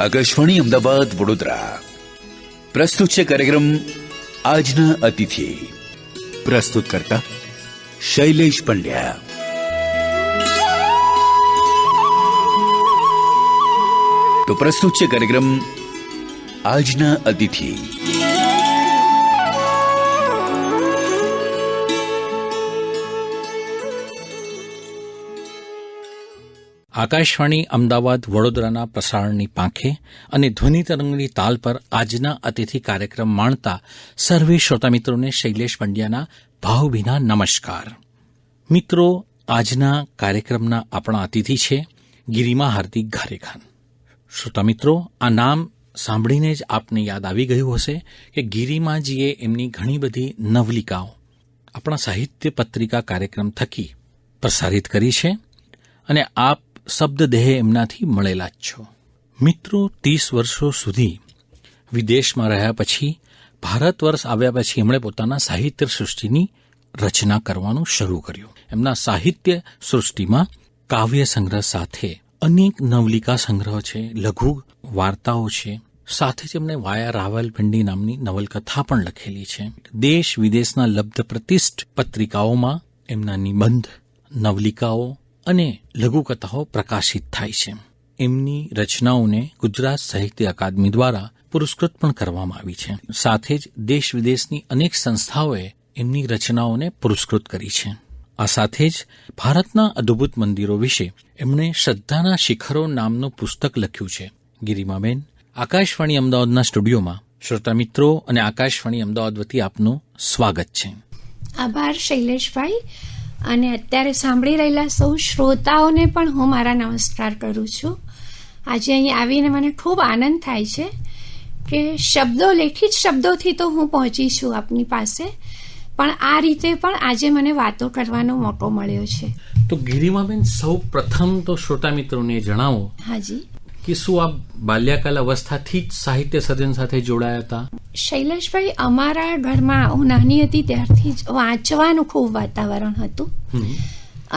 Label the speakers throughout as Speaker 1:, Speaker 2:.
Speaker 1: આકાશવાણી અમદાવાદ વડોદરા પ્રસ્તુત છે કાર્યક્રમ આજના અતિથિ પ્રસ્તુત કરતા શૈલેષ પંડ્યા તો પ્રસ્તુત છે કાર્યક્રમ આજના અતિથિ
Speaker 2: આકાશવાણી અમદાવાદ વડોદરાના પ્રસારણની પાંખે અને ધ્વનિ તરંગની તાલ પર આજના અતિથિ કાર્યક્રમ માણતા સર્વે શ્રોતામિત્રોને શૈલેષ પંડ્યાના ભાવભીના નમસ્કાર. મિત્રો, આજના કાર્યક્રમના આપણા અતિથિ છે ગિરિમા હાર્દિક ઘારેખાન. શ્રોતા મિત્રો, આ નામ સાંભળીને જ આપને યાદ આવી ગયું હશે કે ગિરિમાજીએ એમની ઘણી બધી નવલિકાઓ, આપણા સાહિત્ય પત્રિકા કાર્યક્રમ થકી પ્રસારિત કરી છે અને આપ શબ્દદેહ એમનાથી મળેલા જ છો. મિત્રો, ત્રીસ વર્ષો સુધી વિદેશમાં રહ્યા પછી, ભારત વર્ષ આવ્યા પછી એમણે પોતાના સાહિત્ય સૃષ્ટિની રચના કરવાનું શરૂ કર્યું. એમના સાહિત્ય સૃષ્ટિમાં કાવ્ય સંગ્રહ સાથે અનેક નવલિકા સંગ્રહ છે, લઘુ વાર્તાઓ છે. સાથે જ એમણે વાયા રાવલપિંડી નામની નવલકથા પણ લખેલી છે. દેશ વિદેશના લબ્ધ પ્રતિષ્ઠ પત્રિકાઓમાં એમના નિબંધ, નવલિકાઓ અને લઘુકથાઓ પ્રકાશિત થાય છે. એમની રચનાઓને ગુજરાત સાહિત્ય અકાદમી દ્વારા પુરસ્કૃત પણ કરવામાં આવી છે. સાથે જ દેશ વિદેશની અનેક સંસ્થાઓએ એમની રચનાઓને પુરસ્કૃત કરી છે. આ સાથે જ ભારતના અદ્ભુત મંદિરો વિશે એમણે શ્રદ્ધાના શિખરો નામનું પુસ્તક લખ્યું છે. ગિરિમાબેન, આકાશવાણી અમદાવાદના સ્ટુડિયોમાં શ્રોતા મિત્રો અને આકાશવાણી અમદાવાદ વતી આપનું સ્વાગત છે.
Speaker 3: આભાર, શૈલેષભાઈ. અને અત્યારે સાંભળી રહેલા સૌ શ્રોતાઓને પણ હું મારા નમસ્કાર કરું છું. આજે અહીં આવીને મને ખૂબ આનંદ થાય છે કે શબ્દો લેખિત શબ્દોથી તો હું પહોંચી છું આપની પાસે પણ આ રીતે પણ આજે મને વાતો કરવાનો મોકો મળ્યો છે.
Speaker 2: તો ગિરિમાબેન સૌ પ્રથમ તો શ્રોતા મિત્રોને જણાવો.
Speaker 3: હાજી.
Speaker 2: કે શું આપ બાલ્યકાલ અવસ્થાથી જ સાહિત્ય સર્જન સાથે જોડાયા હતા.
Speaker 3: શૈલેષભાઈ અમારા ઘરમાં હું નાની હતી ત્યારથી જ વાંચવાનું ખૂબ વાતાવરણ હતું.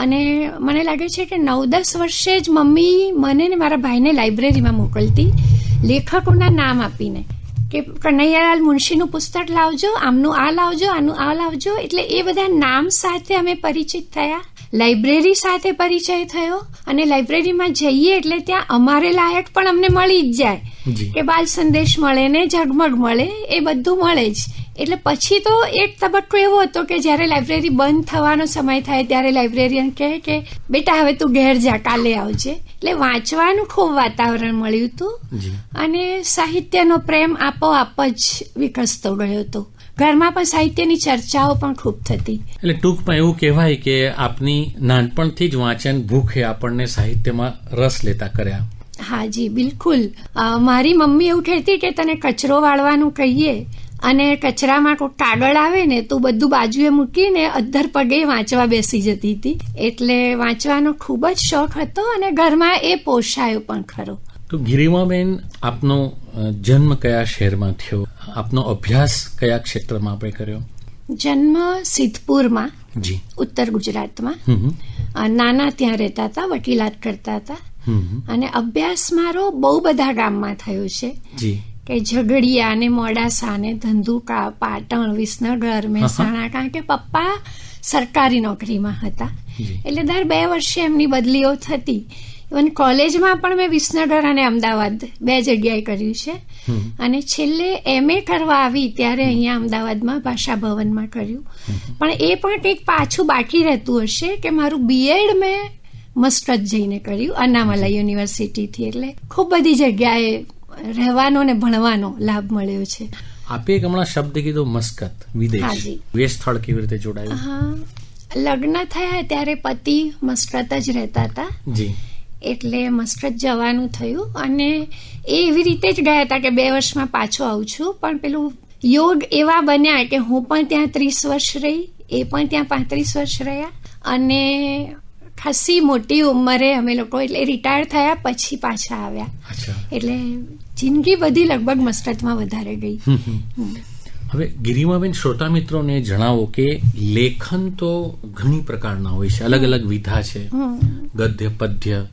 Speaker 3: અને મને લાગે છે કે નવ દસ વર્ષે જ મમ્મી મને ને મારા ભાઈને લાઇબ્રેરીમાં મોકલતી લેખકોના નામ આપીને કે કનૈયાલાલ મુનશીનું પુસ્તક લાવજો આમનું આ લાવજો આનું આ લાવજો એટલે એ બધા નામ સાથે અમે પરિચિત થયા. લાઇબ્રેરી સાથે પરિચય થયો અને લાઇબ્રેરીમાં જઈએ એટલે ત્યાં અમારે લાયક પણ અમને મળી જ જાય. કે બાલ સંદેશ મળે ને ઝગમગ મળે એ બધું મળે જ. એટલે પછી તો એક તબક્કો એવો હતો કે જ્યારે લાઇબ્રેરી બંધ થવાનો સમય થાય ત્યારે લાઇબ્રેરિયન કહે કે બેટા હવે તું ઘેર જા કાલે આવજે. એટલે વાંચવાનું ખૂબ વાતાવરણ મળ્યું હતું અને સાહિત્યનો પ્રેમ આપોઆપ જ વિકસતો ગયો હતો. ઘરમાં પણ સાહિત્યની ચર્ચાઓ પણ ખૂબ થતી.
Speaker 2: એટલે ટૂંકમાં એવું કહેવાય કે આપની નાનપણથી જ વાંચન ભૂખે આપણને સાહિત્યમાં રસ લેતા કર્યા.
Speaker 3: હા જી બિલકુલ. મારી મમ્મી એવું કહેતી કે તને કચરો વાળવાનું કહીએ અને કચરામાં કોઈ કાગળ આવે ને તો બધું બાજુએ મૂકીને અધ્ધર પગે વાંચવા બેસી જતી હતી. એટલે વાંચવાનો ખૂબ જ શોખ હતો અને ઘરમાં એ પોષાયો પણ ખરો.
Speaker 2: તો ગિરિમાબેન આપનો જન્મ કયા શહેરમાં થયો? આપનો અભ્યાસ કયા ક્ષેત્રમાં આપણે કર્યો?
Speaker 3: જન્મ સિદ્ધપુરમાં
Speaker 2: જી.
Speaker 3: ઉત્તર ગુજરાતમાં. નાના ત્યાં રહેતા હતા વકીલાત કરતા હતા. અને અભ્યાસ મારો બહુ બધા ગામમાં થયો છે.
Speaker 2: જી.
Speaker 3: કે ઝઘડિયા ને મોડાસા ને ધંધુકા પાટણ વિસનગર મહેસાણા કારણ કે પપ્પા સરકારી નોકરીમાં હતા. એટલે દર બે વર્ષે એમની બદલીઓ થતી. ઇવન કોલેજમાં પણ મેં વિસનગર અને અમદાવાદ બે જગ્યાએ કર્યું છે. અને છેલ્લે એમ એ કરવા આવી ત્યારે અહીંયા અમદાવાદમાં ભાષા ભવનમાં કર્યું. પણ એ પણ કંઈક પાછું બાકી રહેતું હશે કે મારું બીએડ મેં મસ્કત જઈને કર્યું અનામલા યુનિવર્સિટીથી. એટલે ખૂબ બધી જગ્યાએ રહેવાનો ને ભણવાનો લાભ મળ્યો છે.
Speaker 2: આપે એક હમણાં શબ્દ કીધો મસ્કત વિદેશ. વિદેશ સ્થળ કેવી રીતે જોડાયું?
Speaker 3: હા. લગ્ન થયા ત્યારે પતિ મસ્કત જ રહેતા હતા.
Speaker 2: જી.
Speaker 3: એટલે મસ્કત જવાનું થયું અને એ એવી રીતે જ ગયા હતા કે બે વર્ષમાં પાછો આવું છું. પણ પેલું યોગ એવા બન્યા કે હું પણ ત્યાં ત્રીસ વર્ષ રહી એ પણ ત્યાં પાંત્રીસ વર્ષ રહ્યા અને ખાસી મોટી ઉંમરે અમે લોકો એટલે રિટાયર થયા પછી પાછા આવ્યા. એટલે જિંદગી બધી લગભગ મસ્કતમાં વધારે ગઈ.
Speaker 2: હવે ગિરિમાબેન શ્રોતા મિત્રોને જણાવો કે લેખન તો ઘણી પ્રકારના હોય છે. અલગ અલગ વિધા છે. ગદ્ય પદ્ય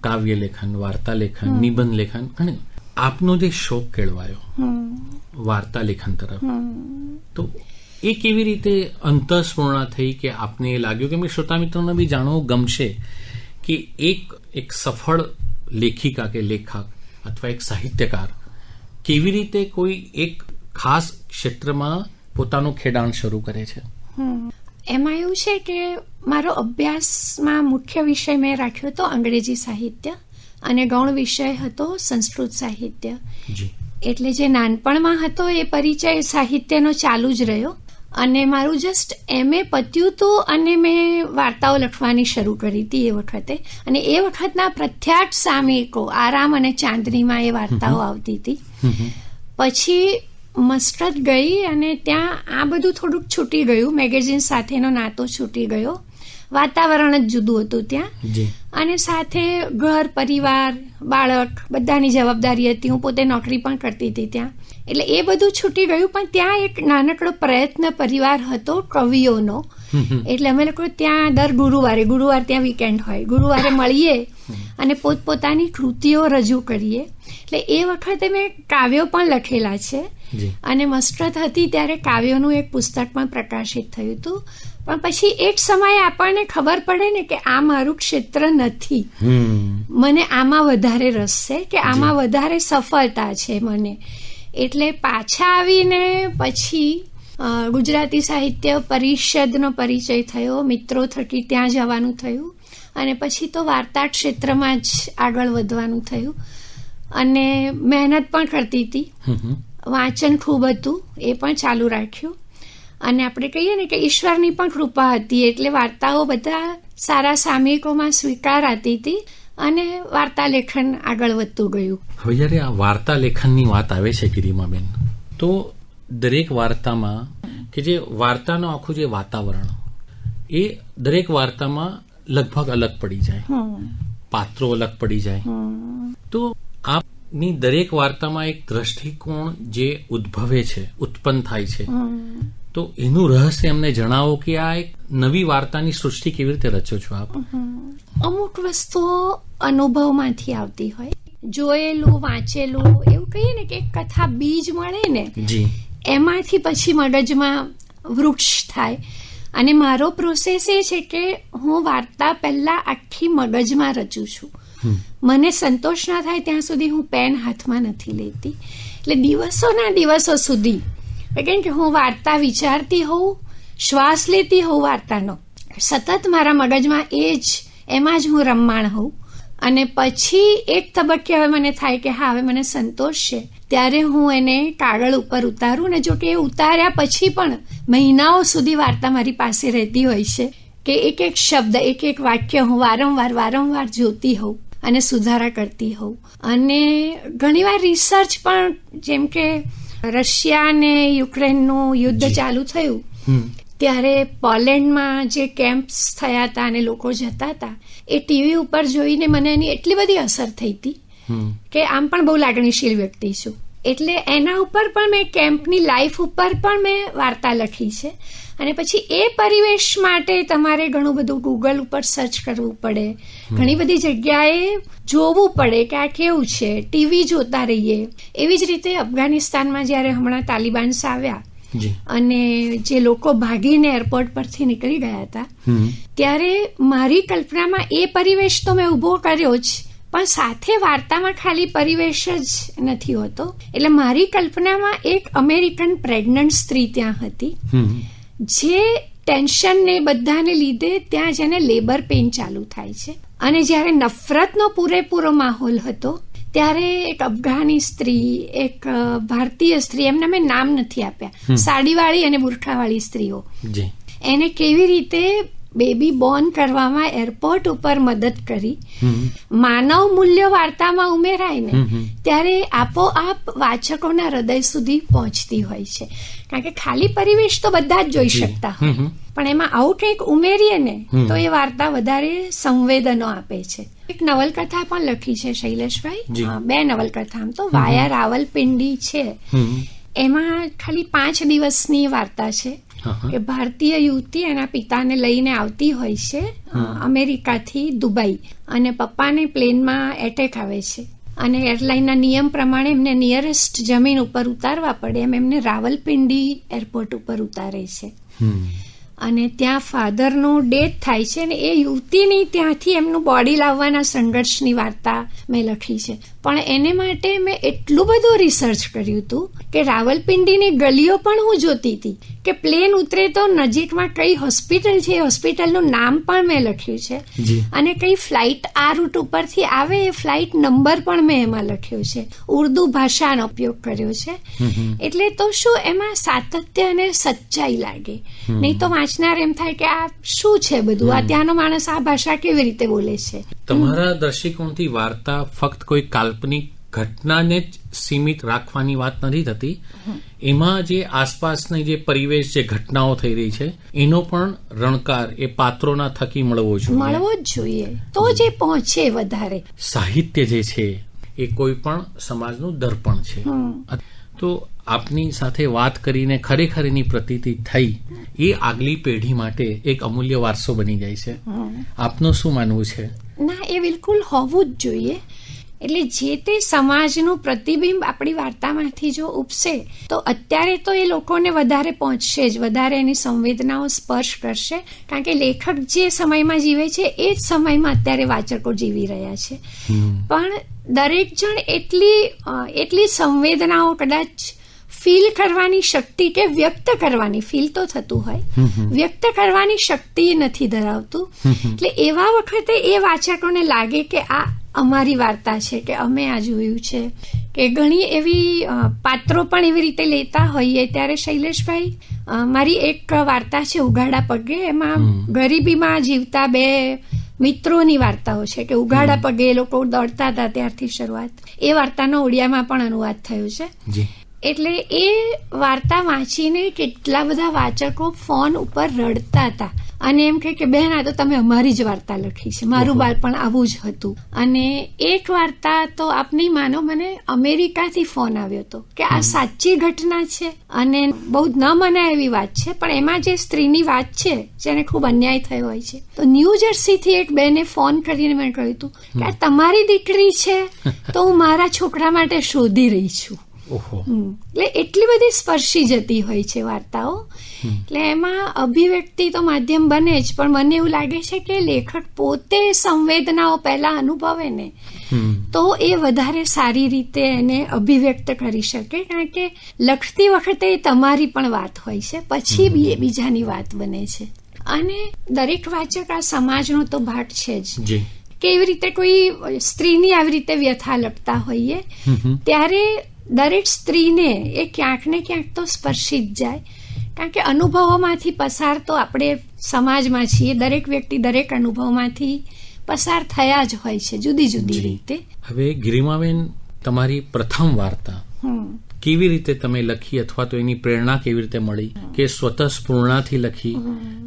Speaker 2: કાવ્ય લેખન વાર્તા લેખન નિબંધ લેખન અને આપનો જે શોખ કેળવાયો વાર્તા લેખન તરફ. તો એ કેવી રીતે અંતઃસ્પૂર્ણ થઈ કે આપને એ લાગ્યું? કે મેં શ્રોતા મિત્રોને બી જાણવું ગમશે કે એક એક સફળ લેખિકા કે લેખક અથવા એક સાહિત્યકાર કેવી રીતે કોઈ એક ખાસ ક્ષેત્રમાં પોતાનું ખેડાણ શરૂ કરે છે?
Speaker 3: એમાં એવું છે કે મારો અભ્યાસમાં મુખ્ય વિષય મેં રાખ્યો હતો અંગ્રેજી સાહિત્ય અને ગૌણ વિષય હતો સંસ્કૃત સાહિત્ય. એટલે જે નાનપણમાં હતો એ પરિચય સાહિત્યનો ચાલુ જ રહ્યો અને મારું જસ્ટ એમએ પત્યું હતું અને મેં વાર્તાઓ લખવાની શરૂ કરી હતી એ વખતે. અને એ વખતના પ્રખ્યાત સામયિકો આરામ અને ચાંદનીમાં એ વાર્તાઓ આવતી હતી. પછી મસ્કત ગઈ અને ત્યાં આ બધું થોડુંક છૂટી ગયું. મેગેઝિન સાથેનો નાતો છૂટી ગયો. વાતાવરણ જ જુદું હતું ત્યાં. અને સાથે ઘર પરિવાર બાળક બધાની જવાબદારી હતી. હું પોતે નોકરી પણ કરતી હતી ત્યાં. એટલે એ બધું છૂટી ગયું પણ ત્યાં એક નાનકડો પ્રયત્ન પરિવાર હતો કવિઓનો. એટલે અમે લોકો ત્યાં દર ગુરુવારે ગુરુવાર ત્યાં વીકેન્ડ હોય. ગુરુવારે મળીએ અને પોતપોતાની કૃતિઓ રજૂ કરીએ. એટલે એ વખતે મેં કાવ્યો પણ લખેલા છે. અને મસ્કત હતી ત્યારે કાવ્યોનું એક પુસ્તક પણ પ્રકાશિત થયું હતું. પણ પછી એક સમયે આપણને ખબર પડે ને કે આ મારું ક્ષેત્ર નથી. મને આમાં વધારે રસ છે કે આમાં વધારે સફળતા છે મને. એટલે પાછા આવીને પછી ગુજરાતી સાહિત્ય પરિષદનો પરિચય થયો મિત્રો થકી ત્યાં જવાનું થયું. અને પછી તો વાર્તા ક્ષેત્રમાં જ આગળ વધવાનું થયું. અને મહેનત પણ કરતી હતી. વાંચન ખૂબ હતું એ પણ ચાલુ રાખ્યું. અને આપણે કહીએ ને કે ઈશ્વરની પણ કૃપા હતી એટલે વાર્તાઓ બધા સારા સામયિકોમાં સ્વીકારાતી હતી અને વાર્તા લેખન આગળ વધતું ગયું.
Speaker 2: હવે જ્યારે આ વાર્તા લેખનની વાત આવે છે ગિરિમાબેન તો દરેક વાર્તામાં કે જે વાર્તાનું આખું જે વાતાવરણ એ દરેક વાર્તામાં લગભગ અલગ પડી જાય. પાત્રો અલગ પડી જાય. તો આપની દરેક વાર્તામાં એક દ્રષ્ટિકોણ જે ઉદ્ભવે છે ઉત્પન્ન થાય છે. તો એનું રહસ્ય એમને જણાવો કે આ એક નવી વાર્તાની સૃષ્ટિ કેવી રીતે રચો છો આપ?
Speaker 3: અમુક વસ્તુઓ અનુભવમાંથી આવતી હોય. જોયેલું વાંચેલું એવું કહીએ ને કે કથા બીજ મળે ને
Speaker 2: જી.
Speaker 3: એમાંથી પછી મગજમાં વૃક્ષ થાય. અને મારો પ્રોસેસ એ છે કે હું વાર્તા પહેલા આખી મગજમાં રચું છું. મને સંતોષ ના થાય ત્યાં સુધી હું પેન હાથમાં નથી લેતી. એટલે દિવસોના દિવસો સુધી કેમ કે હું વાર્તા વિચારતી હોઉં, શ્વાસ લેતી હોઉં વાર્તાનો. સતત મારા મગજમાં એ જ, એમાં જ હું રમમાણ હોઉં. અને પછી એક તબક્કે હવે મને થાય કે હા, હવે મને સંતોષ છે. ત્યારે હું એને કાગળ ઉપર ઉતારું ને જો કે એ ઉતાર્યા પછી પણ મહિનાઓ સુધી વાર્તા મારી પાસે રહેતી હોય છે. કે એક એક શબ્દ, એક એક વાક્ય હું વારંવાર વારંવાર જોતી હોઉં. અને સુધારા કરતી હોઉં. અને ઘણીવાર રિસર્ચ પણ જેમ કે રશિયા અને યુક્રેનનું યુદ્ધ ચાલુ થયું ત્યારે પોલેન્ડમાં જે કેમ્પ્સ થયા હતા અને લોકો જતા હતા એ ટીવી ઉપર જોઈને મને એની એટલી બધી અસર થઈ હતી કે આમ પણ બહુ લાગણીશીલ વ્યક્તિ છું. એટલે એના ઉપર પણ મેં કેમ્પની લાઈફ ઉપર પણ મેં વાર્તા લખી છે. અને પછી એ પરિવેશ માટે તમારે ઘણું બધું ગૂગલ ઉપર સર્ચ કરવું પડે. ઘણી બધી જગ્યાએ જોવું પડે કે આ કેવું છે. ટીવી જોતા રહીએ. એવી જ રીતે અફઘાનિસ્તાનમાં જ્યારે હમણાં તાલિબાન્સ આવ્યા અને જે લોકો ભાગીને એરપોર્ટ પરથી નીકળી ગયા હતા ત્યારે મારી કલ્પનામાં એ પરિવેશ તો મેં ઊભો કર્યો જ પણ સાથે વાર્તામાં ખાલી પરિવેશ જ નથી હોતો. એટલે મારી કલ્પનામાં એક અમેરિકન પ્રેગ્નન્ટ સ્ત્રી ત્યાં હતી. જે ટેન્શન ને બધાને લીધે ત્યાં જેને લેબર પેઇન ચાલુ થાય છે. અને જ્યારે નફરતનો પૂરેપૂરો માહોલ હતો ત્યારે એક અફઘાની સ્ત્રી એક ભારતીય સ્ત્રી એમને મેં નામ નથી આપ્યા. સાડીવાળી અને બુરખાવાળી સ્ત્રીઓ. એને કેવી રીતે બેબી બોર્ન કરવામાં એરપોર્ટ ઉપર મદદ કરી. માનવ મૂલ્ય વાર્તામાં ઉમેરાય ને. ત્યારે આપોઆપ વાચકોના હૃદય સુધી પહોંચતી હોય છે. કારણ કે ખાલી પરિવેશ તો બધા જ જોઈ શકતા હોય. પણ એમાં આવું કંઈક ઉમેરીએ ને તો એ વાર્તા વધારે સંવેદનો આપે છે. એક નવલકથા પણ લખી છે શૈલેષભાઈ. બે નવલકથા આમ તો. વાયા રાવલપિંડી છે. એમાં ખાલી પાંચ દિવસની વાર્તા છે. કે ભારતીય યુવતી એના પિતાને લઈને આવતી હોય છે અમેરિકાથી દુબઈ અને પપ્પાને પ્લેનમાં એટેક આવે છે. અને એરલાઇનના નિયમ પ્રમાણે એમને નિયરેસ્ટ જમીન ઉપર ઉતારવા પડે એમ એમને રાવલપિંડી એરપોર્ટ ઉપર ઉતારે છે. અને ત્યાં ફાધરનો ડેથ થાય છે અને એ યુવતીની ત્યાંથી એમનું બોડી લાવવાના સંઘર્ષની વાર્તા મેં લખી છે. પણ એને માટે મેં એટલું બધું રિસર્ચ કર્યું હતું કે રાવલપિંડીની ગલીઓ પણ હું જોતી હતી કે પ્લેન ઉતરે તો નજીકમાં કઈ હોસ્પિટલ છે એ હોસ્પિટલનું નામ પણ મેં લખ્યું છે. અને કઈ ફ્લાઇટ આ રૂટ ઉપરથી આવે એ ફ્લાઇટ નંબર પણ મેં એમાં લખ્યો છે. ઉર્દુ ભાષાનો ઉપયોગ કર્યો છે. એટલે તો શું એમાં સાતત્ય અને સચ્ચાઈ લાગે? નહીં તો વાંચનાર એમ થાય કે આ શું છે બધું? આ ત્યાંનો માણસ આ ભાષા કેવી રીતે બોલે છે?
Speaker 2: તમારા દ્રષ્ટિકોણથી વાર્તા ફક્ત કોઈ કાલ્પનિક ઘટનાને જ સીમિત રાખવાની વાત નથી થતી. એમાં જે આસપાસની જે પરિવેશ જે ઘટનાઓ થઈ રહી છે એનો પણ રણકાર એ પાત્રોના થકી મળવો જોઈએ.
Speaker 3: મળવો જ જોઈએ. તો જે પહોંચે વધારે.
Speaker 2: સાહિત્ય જે છે એ કોઈ પણ સમાજનું દર્પણ છે. તો આપની સાથે વાત કરીને ખરેખર એની પ્રતીતિ થઈ. એ આગલી પેઢી માટે એક અમૂલ્ય વારસો બની જાય છે. આપનું શું માનવું છે?
Speaker 3: ના એ બિલકુલ હોવું જ જોઈએ. એટલે જે તે સમાજનું પ્રતિબિંબ આપણી વાર્તામાંથી જો ઉપસે તો અત્યારે તો એ લોકોને વધારે પહોંચશે જ વધારે એની સંવેદનાઓ સ્પર્શ કરશે. કારણ કે લેખક જે સમયમાં જીવે છે એ જ સમયમાં અત્યારે વાચકો જીવી રહ્યા છે. પણ દરેક જણ એટલી એટલી સંવેદનાઓ કદાચ ફીલ કરવાની શક્તિ કે વ્યક્ત કરવાની ફીલ તો થતું હોય. વ્યક્ત કરવાની શક્તિ નથી ધરાવતું. એટલે એવા વખતે એ વાચકોને લાગે કે આ અમારી વાર્તા છે કે અમે આ જોયું છે. કે ઘણી એવી પાત્રો પણ એવી રીતે લેતા હોઈએ. ત્યારે શૈલેષભાઈ મારી એક વાર્તા છે ઉઘાડા પગે. એમાં ગરીબીમાં જીવતા બે મિત્રોની વાર્તાઓ છે કે ઉઘાડા પગે એ લોકો દોડતા હતા ત્યારથી શરૂઆત. એ વાર્તાનો ઓડિયામાં પણ અનુવાદ થયો છે. એટલે એ વાર્તા વાંચીને કેટલા બધા વાચકો ફોન ઉપર રડતા હતા. અને એમ કહે કે બેન આ તો તમે અમારી જ વાર્તા લખી છે. મારું બાળપણ આવું જ હતું. અને એક વાર્તા તો આપની માનો મને અમેરિકાથી ફોન આવ્યો હતો કે આ સાચી ઘટના છે? અને બહુ ન મનાય એવી વાત છે પણ એમાં જે સ્ત્રીની વાત છે જેને ખૂબ અન્યાય થયો હોય છે તો ન્યૂ જર્સીથી એક બેને ફોન કરીને મેં કહ્યું હતું કે આ તમારી દીકરી છે તો હું મારા છોકરા માટે શોધી રહી છું. એટલે એટલી બધી સ્પર્શી જતી હોય છે વાર્તાઓ. એટલે એમાં અભિવ્યક્તિ તો માધ્યમ બને જ પણ મને એવું લાગે છે કે લેખક પોતે સંવેદનાઓ પહેલા અનુભવે ને તો એ વધારે સારી રીતે એને અભિવ્યક્ત કરી શકે કારણ કે લખતી વખતે તમારી પણ વાત હોય છે પછી બી બીજાની વાત બને છે. અને દરેક વાચક આ સમાજનો તો ભાગ છે જ. કે એવી રીતે કોઈ સ્ત્રીની આવી રીતે વ્યથા લખતા હોઈએ ત્યારે દરેક સ્ત્રીને એ ક્યાંક ને ક્યાંક તો સ્પર્શી જ જાય. કારણ કે અનુભવોમાંથી પસાર તો આપણે સમાજમાં છીએ. દરેક વ્યક્તિ દરેક અનુભવમાંથી પસાર થયા જ હોય છે જુદી જુદી રીતે.
Speaker 2: હવે ગિરિમાબેન તમારી પ્રથમ વાર્તા. કેવી રીતે તમે લખી અથવા તો એની પ્રેરણા કેવી રીતે મળી? કે સ્વતઃસ્ફૂર્ણાથી લખી?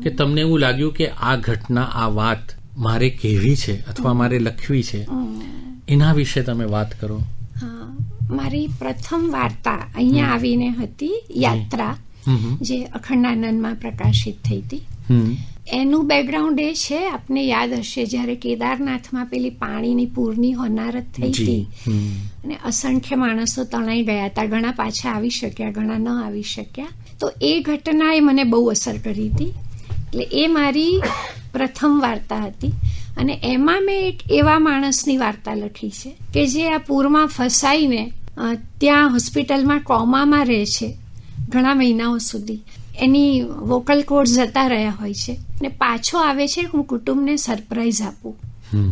Speaker 2: કે તમને એવું લાગ્યું કે આ ઘટના આ વાત મારે કહેવી છે અથવા મારે લખવી છે? એના વિશે તમે વાત કરો.
Speaker 3: હા. મારી પ્રથમ વાર્તા અહીંયા આવીને હતી યાત્રા જે અખંડાનંદમાં પ્રકાશિત થઈ હતી. એનું બેકગ્રાઉન્ડ એ છે આપને યાદ હશે જ્યારે કેદારનાથમાં પેલી પાણીની પૂરની હોનારત થઈ હતી. અને અસંખ્ય માણસો તણાઈ ગયા હતા. ઘણા પાછા આવી શક્યા ઘણા ન આવી શક્યા. તો એ ઘટનાએ મને બહુ અસર કરી હતી. એટલે એ મારી પ્રથમ વાર્તા હતી. અને એમાં મેં એક એવા માણસની વાર્તા લખી છે કે જે આ પૂરમાં ફસાઈને ત્યાં હોસ્પિટલમાં કોમામાં રહે છે ઘણા મહિનાઓ સુધી. એની વોકલ કોર્સ જતા રહ્યા હોય છે. ને પાછો આવે છે હું કુટુંબને સરપ્રાઈઝ આપું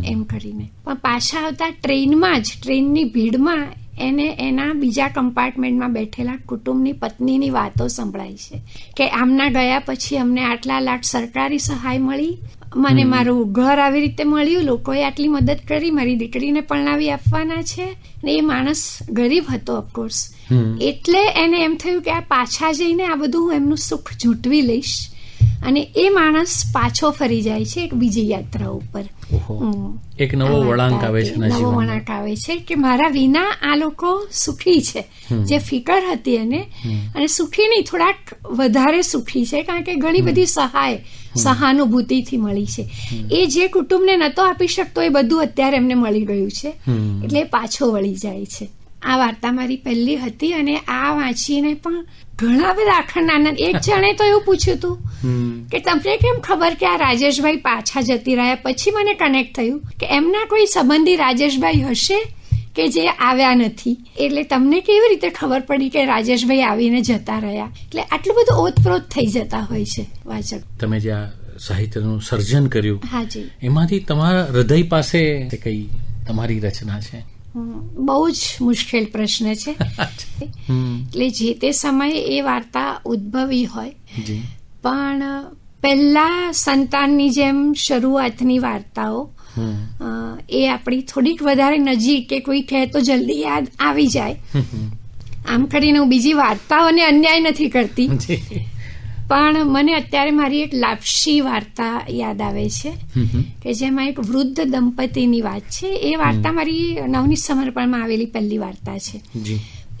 Speaker 3: એમ કરીને. પણ પાછા આવતા ટ્રેનમાં જ ટ્રેનની ભીડમાં એને એના બીજા કમ્પાર્ટમેન્ટમાં બેઠેલા કુટુંબની પત્નીની વાતો સંભળાય છે. કે આમના ગયા પછી અમને આટલા લાખ સરકારી સહાય મળી મને મારું ઘર આવી રીતે મળ્યું લોકોએ આટલી મદદ કરી મારી દીકરીને પરણાવી આપવાના છે. ને એ માણસ ગરીબ હતો ઓફકોર્સ એટલે એને એમ થયું કે આ પાછા જઈને આ બધું હું એમનું સુખ ઝૂંટવી લઈશ. અને એ માણસ પાછો ફરી જાય છે એક બીજી યાત્રા ઉપર.
Speaker 2: ઓહો એક નવો વળાંક આવે છે
Speaker 3: નવો વળાંક આવે છે કે મારા વિના આ લોકો સુખી છે. જે ફિકર હતી એને. અને સુખી નહીં થોડાક વધારે સુખી છે કારણ કે ઘણી બધી સહાય સહાનુભૂતિથી મળી છે. એ જે કુટુંબને નતો આપી શકતો એ બધું અત્યારે એમને મળી ગયું છે. એટલે પાછો વળી જાય છે. આ વાર્તા મારી પહેલી હતી અને આ વાંચીને પણ ઘણા બધા આખંડ આનંદ એક જણે તો એવું પૂછ્યું હતું કે તમને કેમ ખબર કે આ રાજેશભાઈ પાછા જતી રહ્યા? પછી મને કનેક્ટ થયું કે એમના કોઈ સંબંધી રાજેશભાઈ હશે કે જે આવ્યા નથી? એટલે તમને કેવી રીતે ખબર પડી કે રાજેશભાઈ આવીને જતા રહ્યા? એટલે આટલું બધું ઓતપ્રોત થઈ જતા હોય છે વાચક.
Speaker 2: તમે જે આ સાહિત્યનું સર્જન કર્યું
Speaker 3: હાજી
Speaker 2: એમાંથી તમારા હૃદય પાસે કઈ તમારી રચના છે?
Speaker 3: બહુ જ મુશ્કેલ પ્રશ્ન છે. એટલે જે તે સમયે એ વાર્તા ઉદ્ભવી હોય. પણ પહેલા સંતાનની જેમ શરૂઆતની વાર્તાઓ એ આપણી થોડીક વધારે નજીક કે કોઈ કહે તો જલ્દી યાદ આવી જાય. આમ કરીને હું બીજી વાર્તાઓને અન્યાય નથી કરતી. પણ મને અત્યારે મારી એક લાપસી વાર્તા યાદ આવે છે કે જેમાં એક વૃદ્ધ દંપતીની વાત છે. એ વાર્તા મારી નવનીત સમર્પણમાં આવેલી પહેલી વાર્તા છે.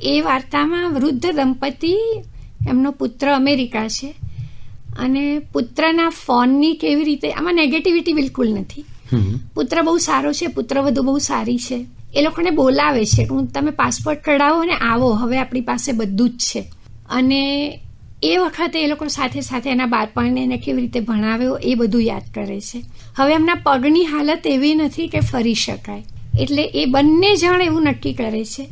Speaker 3: એ વાર્તામાં વૃદ્ધ દંપતી એમનો પુત્ર અમેરિકા છે અને પુત્રના ફોનની કેવી રીતે આમાં નેગેટિવિટી બિલકુલ નથી. પુત્ર બહુ સારો છે પુત્ર વધુ બહુ સારી છે. એ લોકોને બોલાવે છે કે હું તમે પાસપોર્ટ કઢાવો અને આવો હવે આપણી પાસે બધું જ છે. અને એ વખતે એ લોકો સાથે સાથે એના બાળપણને એને કેવી રીતે ભણાવ્યો એ બધું યાદ કરે છે. હવે એમના પગની હાલત એવી નથી કે ફરી શકાય. એટલે એ બંને જણ એવું નક્કી કરે છે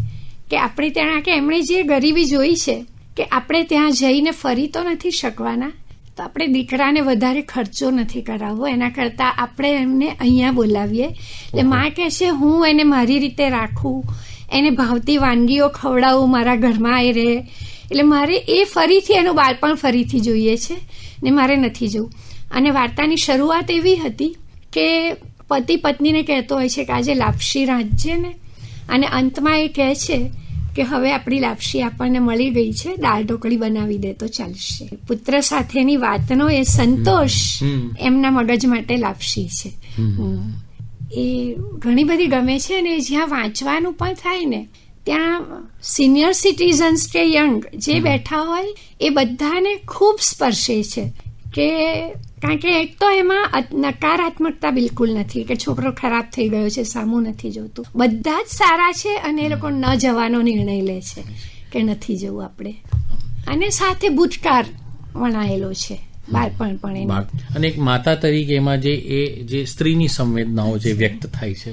Speaker 3: કે આપણે ત્યાં કે એમણે જે ગરીબી જોઈ છે કે આપણે ત્યાં જઈને ફરી તો નથી શકવાના તો આપણે દીકરાને વધારે ખર્ચો નથી કરાવવો. એના કરતાં આપણે એમને અહીંયા બોલાવીએ. એટલે મા કહે છે હું એને મારી રીતે રાખું. એને ભાવતી વાનગીઓ ખવડાવું મારા ઘરમાં એ રહે. એટલે મારે એ ફરીથી એનું બાળપણ ફરીથી જોઈએ છે ને મારે નથી જવું. અને વાર્તાની શરૂઆત એવી હતી કે પતિ પત્નીને કહેતો હોય છે કે આજે લાપસી રાંધજે ને. અને અંતમાં એ કહે છે કે હવે આપણી લાપસી આપણને મળી ગઈ છે દાળ ઢોકળી બનાવી દે તો ચાલશે. પુત્ર સાથેની વાતનો એ સંતોષ એમના મગજ માટે લાપસી છે. એ ઘણી બધી ગમે છે અને જ્યાં વાંચવાનું પણ થાય ને ત્યાં સિનિયર સિટીઝન્સ કે યંગ જે બેઠા હોય એ બધાને ખૂબ સ્પર્શે છે. કે કારણ કે એક તો એમાં નકારાત્મકતા બિલકુલ નથી કે છોકરો ખરાબ થઈ ગયો છે સામું નથી જોતું. બધા જ સારા છે અને એ લોકો ન જવાનો નિર્ણય લે છે કે નથી જવું આપણે. અને સાથે ભૂતકાળ વણાયેલો છે બાળપણ પણ
Speaker 2: અને એક માતા તરીકે એમાં જે એ જે સ્ત્રીની સંવેદનાઓ જે વ્યક્ત થાય છે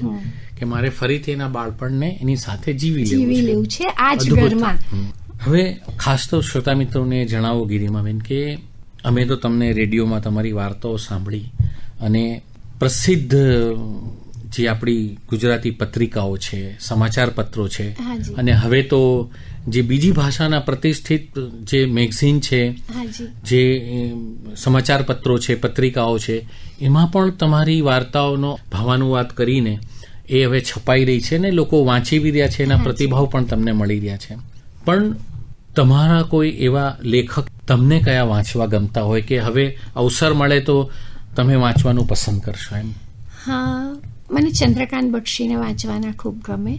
Speaker 2: કે મારે ફરીથી એના બાળપણને એની સાથે જીવી લેવું
Speaker 3: જીવી
Speaker 2: છે.
Speaker 3: લેવું છે આ જ ઘરમાં.
Speaker 2: હવે ખાસ તો શ્રોતા મિત્રોને જણાવો ગિરિમાબેન કે અમે તો તમને રેડિયોમાં તમારી વાર્તાઓ સાંભળી અને પ્રસિદ્ધ જે આપણી ગુજરાતી પત્રિકાઓ છે સમાચાર પત્રો છે અને હવે તો જે બીજી ભાષાના પ્રતિષ્ઠિત જે મેગઝીન છે જે. સમાચાર પત્રો છે પત્રિકાઓ છે એમાં પણ તમારી વાર્તાઓનો ભાવાનુવાદ કરીને એ હવે છપાઈ રહી છે ને લોકો વાંચી બી રહ્યા છે એના પ્રતિભાવ પણ તમને મળી રહ્યા છે. પણ તમારા કોઈ એવા લેખક તમને કયા વાંચવા ગમતા હોય કે હવે અવસર મળે તો તમે વાંચવાનું પસંદ કરશો એમ?
Speaker 3: હા મને ચંદ્રકાંત બક્ષીને વાંચવાના ખૂબ ગમે.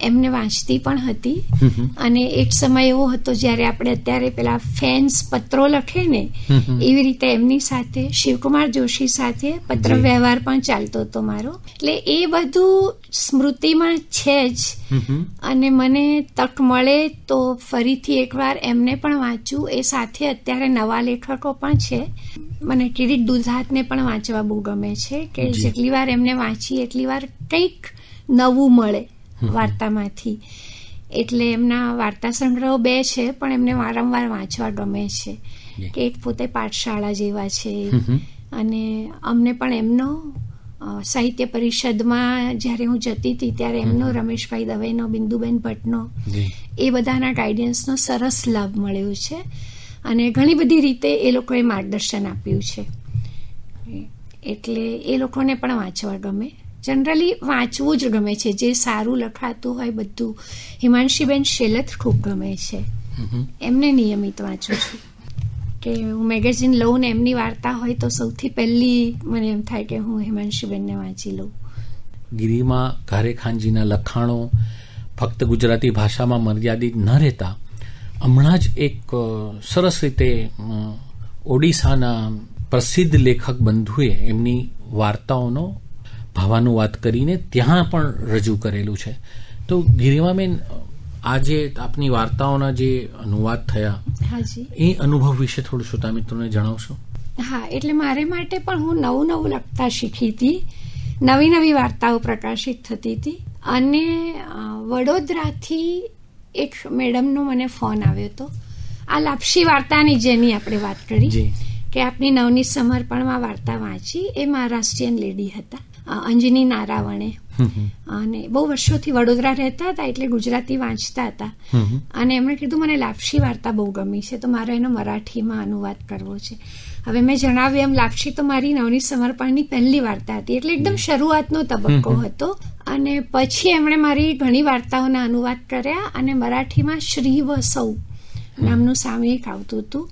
Speaker 3: એમને વાંચતી પણ હતી. અને એક સમય એવો હતો જ્યારે આપણે અત્યારે પેલા ફેન્સ પત્રો લખે ને એવી રીતે એમની સાથે શિવકુમાર જોશી સાથે પત્ર વ્યવહાર પણ ચાલતો હતો મારો. એટલે એ બધું સ્મૃતિમાં છે જ. અને મને તક મળે તો ફરીથી એકવાર એમને પણ વાંચું. એ સાથે અત્યારે નવા લેખકો પણ છે. મને કિરીટ દુધાતને પણ વાંચવા બહુ ગમે છે કે જેટલી વાર એમને વાંચી એટલી વાર કંઈક નવું મળે વાર્તામાંથી. એટલે એમના વાર્તા સંગ્રહો બે છે પણ એમને વારંવાર વાંચવા ગમે છે. કે એક પોતે પાઠશાળા જેવા છે. અને અમને પણ એમનો સાહિત્ય પરિષદમાં જ્યારે હું જતી હતી ત્યારે એમનો રમેશભાઈ દવેનો બિંદુબેન ભટ્ટનો એ બધાના ગાઈડન્સનો સરસ લાભ મળ્યો છે. અને ઘણી બધી રીતે એ લોકોએ માર્ગદર્શન આપ્યું છે. એટલે એ લોકોને પણ વાંચવા ગમે. જનરલી વાંચવું જ ગમે છે. જે સારું લખાતું હોય બધું. હિમાંશીબેન શેલત ખૂબ ગમે છે. એમને નિયમિત વાંચું છું. કે હું મેગેઝિન લઉં ને એમની વાર્તા હોય તો સૌથી પહેલી મને એમ થાય કે હું હિમાંશીબેનને વાંચી લઉં.
Speaker 2: ગિરિમા ઘારેખાનજીના લખાણો ફક્ત ગુજરાતી ભાષામાં મર્યાદિત ન રહેતા હમણાં જ એક સરસ રીતે ઓડિશાના પ્રસિદ્ધ લેખક બંધુએ એમની વાર્તાઓનો ભાવાનુવાદ કરીને ત્યાં પણ રજૂ કરેલું છે. તો ગિરિમાબેન આજે આપની વાર્તાઓના જે અનુવાદ થયા
Speaker 3: હાજી.
Speaker 2: એ અનુભવ વિશે થોડું શ્રોતા મિત્રોને જણાવશો?
Speaker 3: હા એટલે મારે માટે પણ હું નવું નવું લખતા શીખી હતી. નવી નવી વાર્તાઓ પ્રકાશિત થતી હતી. અને વડોદરાથી એક મેડમનો મને ફોન આવ્યો હતો આ લાપસી વાર્તાની જેની આપણે વાત કરી કે આપની નવની સમર્પણમાં વાર્તા વાંચી એ મહારાષ્ટ્રીયન લેડી હતા. અંજની નારાવણે. અને બહુ વર્ષોથી વડોદરા રહેતા હતા એટલે ગુજરાતી વાંચતા હતા. અને એમણે કીધું મને લાપસી વાર્તા બહુ ગમી છે તો મારે એનો મરાઠીમાં અનુવાદ કરવો છે. હવે મેં જણાવ્યું એમ લાપસી તો મારી નવની સમર્પણની પહેલી વાર્તા હતી એટલે એકદમ શરૂઆતનો તબક્કો હતો. અને પછી એમણે મારી ઘણી વાર્તાઓના અનુવાદ કર્યા અને મરાઠીમાં શ્રી વ સૌ નામનું સામયિક આવતું હતું.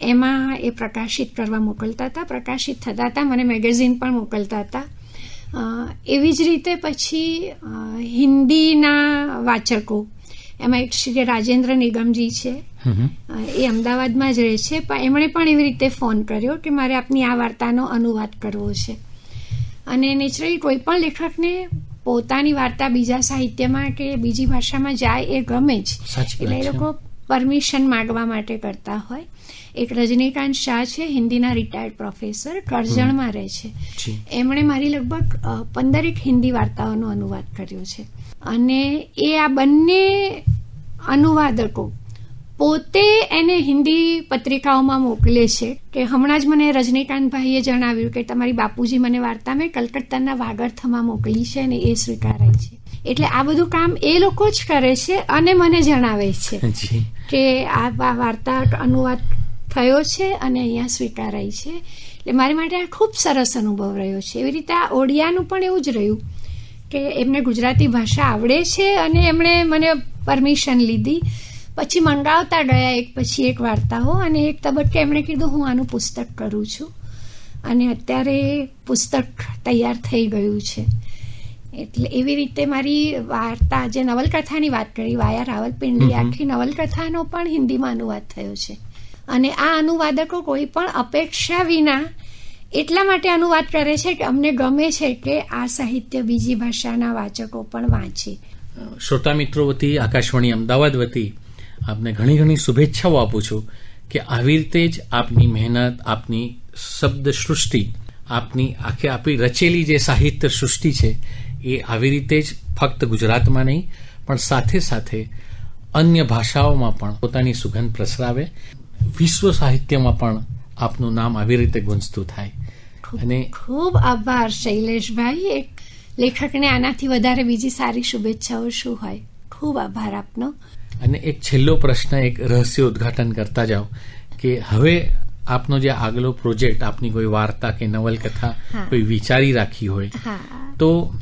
Speaker 3: એમાં એ પ્રકાશિત કરવા મોકલતા હતા. પ્રકાશિત થતા હતા મને મેગેઝિન પણ મોકલતા હતા. એવી જ રીતે પછી હિન્દીના વાચકો એમાં એક શ્રી રાજેન્દ્ર નિગમજી છે. એ અમદાવાદમાં જ રહે છે. પણ એમણે પણ એવી રીતે ફોન કર્યો કે મારે આપની આ વાર્તાનો અનુવાદ કરવો છે. અને નેચરલી કોઈ પણ લેખકને પોતાની વાર્તા બીજા સાહિત્યમાં કે બીજી ભાષામાં જાય એ ગમે જ. એટલે એ લોકો પરમિશન માગવા માટે કરતા હોય. એક રજનીકાંત શાહ છે હિન્દીના રિટાયર્ડ પ્રોફેસર કરજણમાં રહે છે. એમણે મારી લગભગ પંદરેક હિન્દી વાર્તાઓનો અનુવાદ કર્યો છે. અને એ આ બંને અનુવાદકો પોતે એને હિન્દી પત્રિકાઓમાં મોકલે છે કે હમણાં જ મને રજનીકાંતભાઈએ જણાવ્યું કે તમારી બાપુજી મને વાર્તા મેં કલકત્તાના વાગડથમાં મોકલી છે અને એ સ્વીકારાય છે. એટલે આ બધું કામ એ લોકો જ કરે છે અને મને જણાવે છે કે આ વાર્તા અનુવાદ થયો છે અને અહીંયા સ્વીકારાય છે. એટલે મારી માટે આ ખૂબ સરસ અનુભવ રહ્યો છે. એવી રીતે આ ઓડિયાનું પણ એવું જ રહ્યું કે એમને ગુજરાતી ભાષા આવડે છે અને એમણે મને પરમિશન લીધી. પછી મંગાવતા ગયા એક પછી એક વાર્તાઓ અને એક તબક્કે એમણે કીધું હું આનું પુસ્તક કરું છું. અને અત્યારે પુસ્તક તૈયાર થઈ ગયું છે. એટલે એવી રીતે મારી વાર્તા જે નવલકથાની વાત કરી વાયા રાવલપિંડી આખી નવલકથાનો પણ હિન્દીમાં અનુવાદ થયો છે. અને આ અનુવાદકો કોઈ પણ અપેક્ષા વિના એટલા માટે અનુવાદ કરે છે કે અમને ગમે છે કે આ સાહિત્ય બીજી ભાષાના વાચકો પણ વાંચે.
Speaker 2: શ્રોતા મિત્રો વતી, આકાશવાણી અમદાવાદ વતી, આપને ઘણી ઘણી શુભેચ્છાઓ આપું છું કે આવી રીતે જ આપની મહેનત, આપની શબ્દ સૃષ્ટિ આપની આખે આપણી રચેલી જે સાહિત્ય સૃષ્ટિ છે, એ આવી રીતે જ ફક્ત ગુજરાતમાં નહીં, પણ સાથે સાથે અન્ય ભાષાઓમાં પણ પોતાની સુગંધ પ્રસરાવે વિશ્વ સાહિત્યમાં પણ આપનું નામ આવી રીતે ગુંજતું થાય. અને
Speaker 3: ખૂબ આભાર શૈલેષભાઈ. એક લેખકને આનાથી વધારે બીજી સારી શુભેચ્છાઓ શું હોય? ખૂબ આભાર આપનો.
Speaker 2: અને એક છેલ્લો પ્રશ્ન એક રહસ્ય ઉદ્ઘાટન કરતા જાઓ કે હવે આપનો જે આગલો પ્રોજેક્ટ આપની કોઈ વાર્તા કે નવલકથા કોઈ વિચારી રાખી હોય તો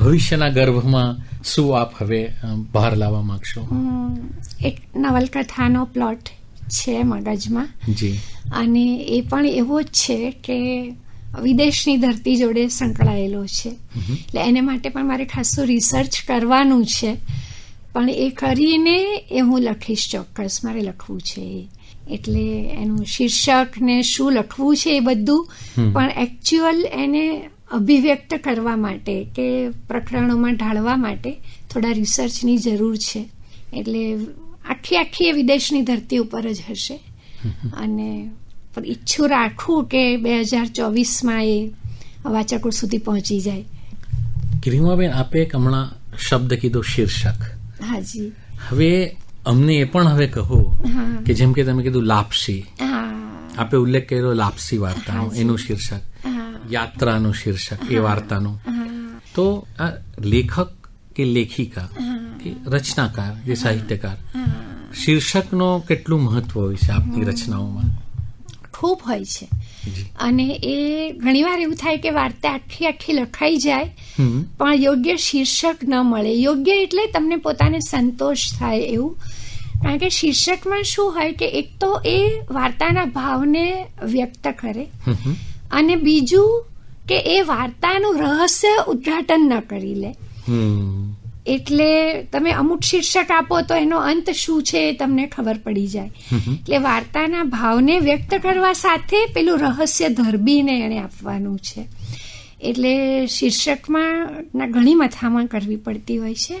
Speaker 2: ભવિષ્યના ગર્ભમાં શું આપ હવે બહાર લાવવા માંગશો?
Speaker 3: એક નવલકથાનો પ્લોટ છે મગજમાં.
Speaker 2: જી.
Speaker 3: અને એ પણ એવો જ છે કે વિદેશની ધરતી જોડે સંકળાયેલો છે. એટલે એને માટે પણ મારે ખાસું રિસર્ચ કરવાનું છે. પણ એ કરીને એ હું લખીશ ચોક્કસ. મારે લખવું છે એ. એટલે એનું શીર્ષક ને શું લખવું છે એ બધું. પણ એકચ્યુઅલ એને અભિવ્યક્ત કરવા માટે કે પ્રકરણોમાં ઢાળવા માટે થોડા રિસર્ચની જરૂર છે. એટલે આખી આખી એ વિદેશની ધરતી ઉપર જ હશે. અને પણ ઈચ્છું રાખું કે બે હજાર ચોવીસમાં એ વાચકો સુધી પહોંચી જાય.
Speaker 2: ગિરિમાબેન આપે એક હમણાં શબ્દ કીધો શીર્ષક.
Speaker 3: હાજી.
Speaker 2: હવે અમને એ પણ હવે કહો કે જેમ કે તમે કીધું લાપસી. આપે ઉલ્લેખ કર્યો લાપસી વાર્તાનો એનું શીર્ષક. યાત્રાનું શીર્ષક એ વાર્તાનું. તો આ લેખક કે લેખિકા કે રચનાકાર જે સાહિત્યકાર. શીર્ષકનો કેટલું મહત્વ હોય છે આપની રચનાઓમાં?
Speaker 3: ખૂબ હોય છે. અને એ ઘણીવાર એવું થાય કે વાર્તા આખી આખી લખાઈ જાય પણ યોગ્ય શીર્ષક ન મળે. યોગ્ય એટલે તમને પોતાને સંતોષ થાય એવું. કારણ કે શીર્ષકમાં શું હોય કે એક તો એ વાર્તાના ભાવને વ્યક્ત કરે અને બીજું કે એ વાર્તાનું રહસ્ય ઉદ્ઘાટન ન કરી લે. એટલે તમે અમુક શીર્ષક આપો તો એનો અંત શું છે એ તમને ખબર પડી જાય. એટલે વાર્તાના ભાવને વ્યક્ત કરવા સાથે પેલું રહસ્ય ધરબીને એને આપવાનું છે. એટલે શીર્ષકમાં ઘણી મથામણ કરવી પડતી હોય છે.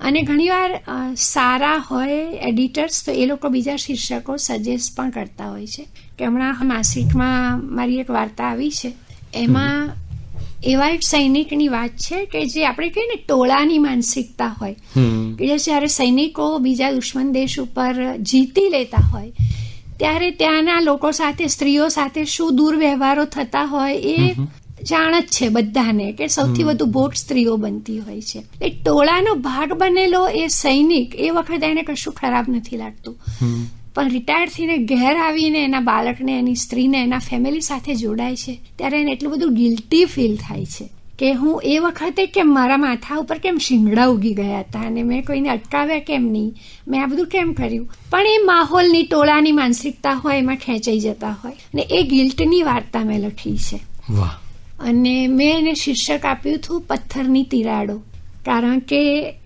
Speaker 3: અને ઘણીવાર સારા હોય એડિટર્સ તો એ લોકો બીજા શીર્ષકો સજેસ્ટ પણ કરતા હોય છે. કે હમણાં માસિકમાં મારી એક વાર્તા આવી છે. એમાં એવા એક સૈનિકની વાત છે કે જે આપણે કહીએ ને ટોળાની માનસિકતા હોય. કે જે જ્યારે સૈનિકો બીજા દુશ્મન દેશ ઉપર જીતી લેતા હોય ત્યારે ત્યાંના લોકો સાથે સ્ત્રીઓ સાથે શું દુર્વ્યવહારો થતા હોય એ જાણ જ છે બધાને કે સૌથી વધુ ભોગ સ્ત્રીઓ બનતી હોય છે. એ ટોળાનો ભાગ બનેલો એ સૈનિક એ વખતે એને કશું ખરાબ નથી લાગતું. પણ રિટાયર્ડ થઈને ઘેર આવીને એના બાળકને એની સ્ત્રીને એના ફેમિલી સાથે જોડાય છે ત્યારે એને એટલું બધું ગિલ્ટી ફીલ થાય છે કે હું એ વખતે કેમ મારા માથા ઉપર કેમ શિંગડા ઉગી ગયા હતા અને મેં કોઈને અટકાવ્યા કેમ નહીં? મેં આ બધું કેમ કર્યું? પણ એ માહોલની ટોળાની માનસિકતા હોય એમાં ખેંચાઈ જતા હોય અને એ ગિલ્ટની વાર્તા મેં લખી છે.
Speaker 2: વાહ.
Speaker 3: અને મેં એને શીર્ષક આપ્યું હતું પથ્થરની તિરાડો. કારણ કે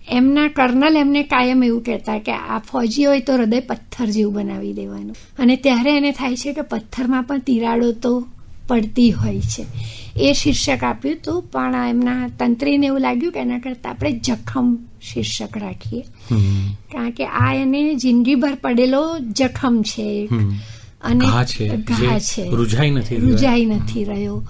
Speaker 3: એમના કર્નલ એમને કાયમ એવું કહેતા કે આ ફૌજી હોય તો હૃદય પથ્થર જેવું બનાવી દેવાનું. અને ત્યારે એને થાય છે કે પથ્થરમાં પણ તિરાડો તો પડતી હોય છે. એ શીર્ષક આપ્યું હતું પણ એમના તંત્રીને એવું લાગ્યું કે એના કરતાં આપણે જખમ શીર્ષક રાખીએ. કારણ કે આ એને જિંદગીભર પડેલો જખમ છે અને
Speaker 2: ઘા છે. રૂઝાઈ નથી
Speaker 3: રૂજાઈ નથી રહ્યો.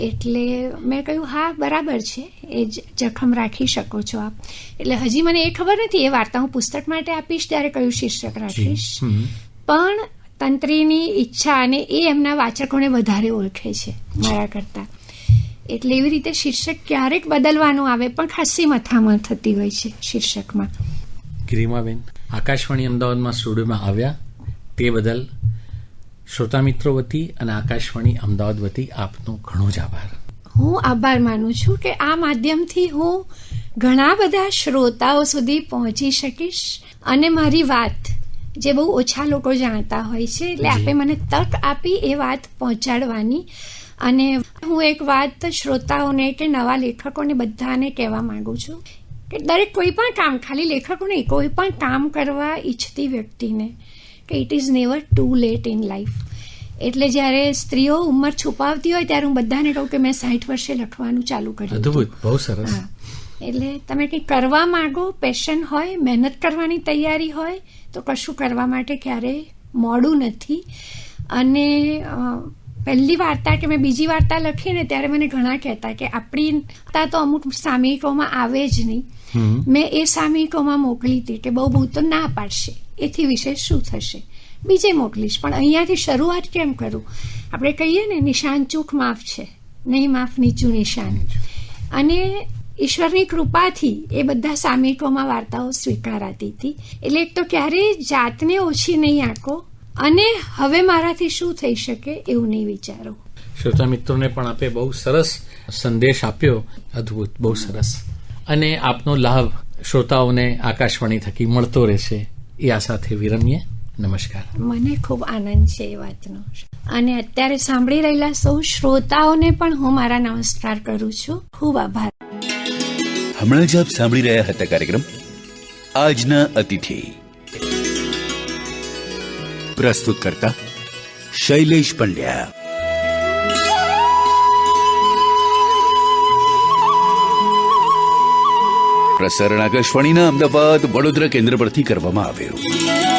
Speaker 3: એટલે મેં કહ્યું હા બરાબર છે. એ જ- જખમ રાખી શકો છો આપ. એટલે હજી મને એ ખબર નથી એ વાર્તા હું પુસ્તક માટે આપીશ ત્યારે કયું શીર્ષક રાખીશ. પણ તંત્રીની ઈચ્છા અને એ એમના વાચકોને વધારે ઓળખે છે મારા કરતા. એટલે એવી રીતે શીર્ષક ક્યારેક બદલવાનું આવે પણ ખાસી મથામણ થતી હોય છે શીર્ષકમાં.
Speaker 2: ગિરિમાબેન આકાશવાણી અમદાવાદમાં સ્ટુડિયોમાં આવ્યા. તે બદલ શ્રોતા મિત્રો વતી અને આકાશવાણી અમદાવાદ વતી આપનો ઘણો જ આભાર.
Speaker 3: હું આભાર માનું છું કે આ માધ્યમથી હું ઘણા બધા શ્રોતાઓ સુધી પહોંચી શકીશ અને મારી વાત જે બહુ ઓછા લોકો જાણતા હોય છે એટલે આપે મને તક આપી એ વાત પહોંચાડવાની. અને હું એક વાત શ્રોતાઓને કે નવા લેખકોને બધાને કહેવા માંગુ છું કે દરેક કોઈ પણ કામ ખાલી લેખકો નહીં કોઈ પણ કામ કરવા ઈચ્છતી વ્યક્તિને it is never too late in life એટલે જ્યારે સ્ત્રીઓ ઉંમર છુપાવતી હોય ત્યારે હું બધાને કહું કે મેં સાઠ વર્ષે લખવાનું ચાલુ કર્યું.
Speaker 2: બહુ સરસ.
Speaker 3: એટલે તમે કંઈક કરવા માંગો પેશન હોય મહેનત કરવાની તૈયારી હોય તો કશું કરવા માટે ક્યારેય મોડું નથી. અને પહેલી વાર્તા કે મેં બીજી વાર્તા લખીને ત્યારે મને ઘણા કહેતા કે આપણી વાર્તા તો અમુક સામયિકોમાં આવે જ નહીં. મેં એ સામયિકોમાં મોકલી હતી કે બહુ બહુ તો ના પાડશે. એથી વિશેષ શું થશે? બીજે મોકલીશ, પણ અહીંયાથી શરૂઆત કેમ કરું? આપણે કહીએ ને, નિશાન ચૂક માફ છે. નહીં, માફ નીચું નિશાન. અને ઈશ્વરની કૃપાથી એ બધા સામયિકોમાં વાર્તાઓ સ્વીકારાતી હતી. એટલે એક તો ક્યારેય જાતને ઓછી નહીં આંકો, અને હવે મારાથી શું થઈ શકે એવું નહીં વિચારો.
Speaker 2: શ્રોતા મિત્રોને પણ આપે બહુ સરસ સંદેશ આપ્યો. અદ્ભુત, બહુ સરસ. અને આપનો લાભ શ્રોતાઓને આકાશવાણી થકી મળતો રહેશે. એ આ સાથે વિરમીએ. નમસ્કાર.
Speaker 3: મને ખૂબ આનંદ છે એ વાતનો. અને અત્યારે સાંભળી રહેલા સૌ શ્રોતાઓને પણ હું મારા નમસ્કાર કરું છું. ખૂબ આભાર.
Speaker 1: હમણાં જ આપ સાંભળી રહ્યા હતા કાર્યક્રમ આજના અતિથિ. પ્રસ્તુત કરતા શૈલેષ પંડ્યા. પ્રસારણ આકાશવાણીના અમદાવાદ વડોદરા કેન્દ્ર પરથી કરવામાં આવ્યું.